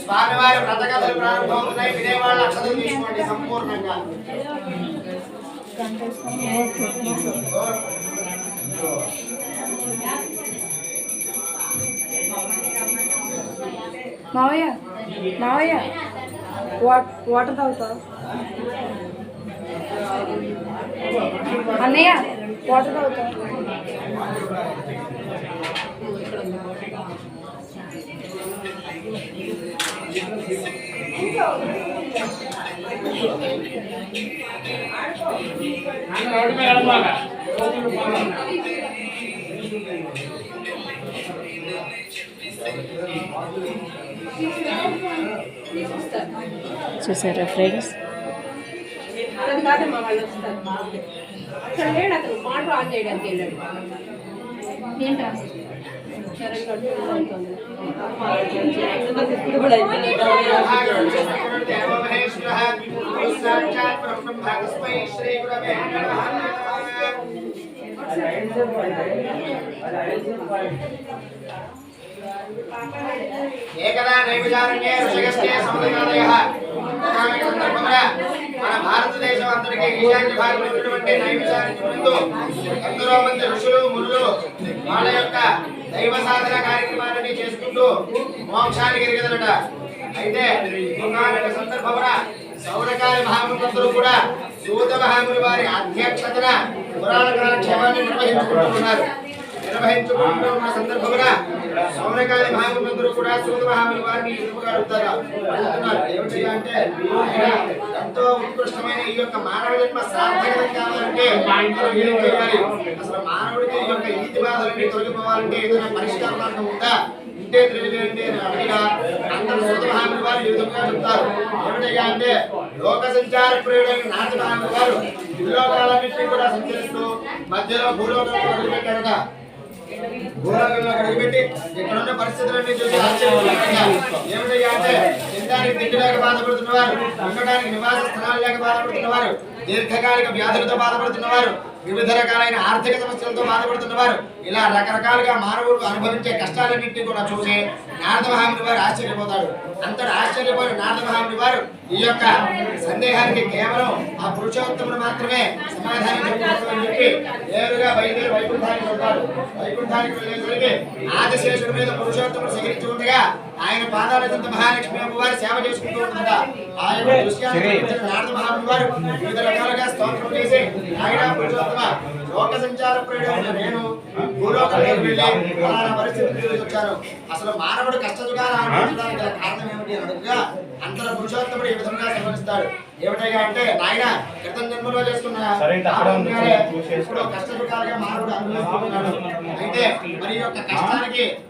స్వామివారి వ్రతకథలు కథలు ప్రారంభమవుతున్నాయి వినేవాళ్ళ అక్షతలు తీసుకోండి సంపూర్ణంగా మావయ్య మావయ్య వాటర్ తాగుతావు? అన్నయ్య వాటర్ తాగుతావు చూసారా ఫ్రెండ్స్ అతను కాదమ్మా వాళ్ళు వస్తారు అక్కడ లేడు అతను మోటార్ ఆన్ చేయడానికి వెళ్ళాడు ఏంట్రా చరణ్ గట్టు అవుతుంది ఇప్పుడు కూడా మన భారతదేశం అంతటికి ఈశాన్య భాగంలో ఉన్నటువంటి నైవిచారణ్య ముందు ఎందరో మంది ఋషులు మునులు వాళ్ళ యొక్క దైవ సాధన కార్యక్రమాలని చేసుకుంటూ మోక్షానికి ఎరగదనట అయితే ఒకనొక సందర్భమున సౌరకాలి మహామునులందరూ కూడా సూత మహాముని వారి అధ్యక్షతన పురాణ కాలక్షేమాన్ని నిర్వహించుకుంటున్నారు నిర్వహించుకుంటున్న సందర్భమున సౌరకాలి మహామునులందరూ కూడా సూర్య మహాముని వారిని ఎదురుగా ఏమిటి అంటే ఎంతో ఉత్కృష్టమైన ఈ యొక్క మానవ జన్మ సార్థకత కావాలంటే అసలు మానవుడికి ఈ యొక్క ఈతి బాధలన్నీ తొలగిపోవాలంటే ఏదైనా పరిష్కార మార్గం ఉందా? ఉంటే తెలియజేయండి అని అడిగినా అందరూ సూర్య మహాముని వారు ఈ విధంగా చెప్తారు. ఏమిటయ్యా అంటే లోక సంచార ప్రియుడైన నాథ మహాముని వారు భూలోకాలన్నింటినీ కూడా సంచరిస్తూ మధ్యలో భూలోకంలో పెట్టారట భూలోకంలో అడుగుపెట్టి ఇక్కడున్న పరిస్థితులన్నీ చూసి ఏమిటయ్యా అంటే తినడానికి తిండి లేక బాధపడుతున్నవారు ఉండడానికి నివాస స్థలాలు లేక బాధపడుతున్నవారు దీర్ఘకాలిక వ్యాధులతో బాధపడుతున్నవారు వివిధ రకాలైన ఆర్థిక సమస్యలతో బాధపడుతున్నవారు ఇలా రకరకాలుగా మానవుడు అనుభవించే కష్టాలన్నింటినీ కూడా చూసి నారద మహాముని వారు ఆశ్చర్యపోతాడు. అంతటి ఆశ్చర్యపోయిన నారద మహాముని వారు ఈ యొక్క సందేహానికి కేవలం ఆ పురుషోత్తముడు మాత్రమే సమాధానం చెప్పవచ్చు చెప్పి నేరుగా బయలుదేరి వైకుంఠానికి వెళ్తాడు. వైకుంఠానికి వెళ్ళేసరికి ఆదిశేషుడి మీద పురుషోత్తముడు సహకరించి ఉండగా ఆయన పాదాల చెంత మహాలక్ష్మి అమ్మవారి సేవ చేసుకుంటూ ఉంటుందా? ఆ యొక్క దృశ్యాన్ని గమనించిన నారద మహాముని వారు వివిధ రకాలుగా స్తోత్రం చేసి ఆయన లోక సంచార ప్రియుడైన నేను భూలోకంలోకి వెళ్ళి. ఫలానా పరిస్థితిని చూసి వచ్చాను అసలు మానవుడు కష్టసుఖాలు అనుభవించడానికి గల కారణం ఏమిటి అని అడుగుగా అంతర పురుషోత్తముడు ఈ విధంగా సంబంధిస్తాడు ఏమిటయ్యా అంటే నాయన క్రితం జన్మలో పాపపుణ్యాలే ఇప్పుడు కష్టసుఖాలుగా మానవుడు అనుభవిస్తున్నాడు. అయితే మరి యొక్క కష్టానికి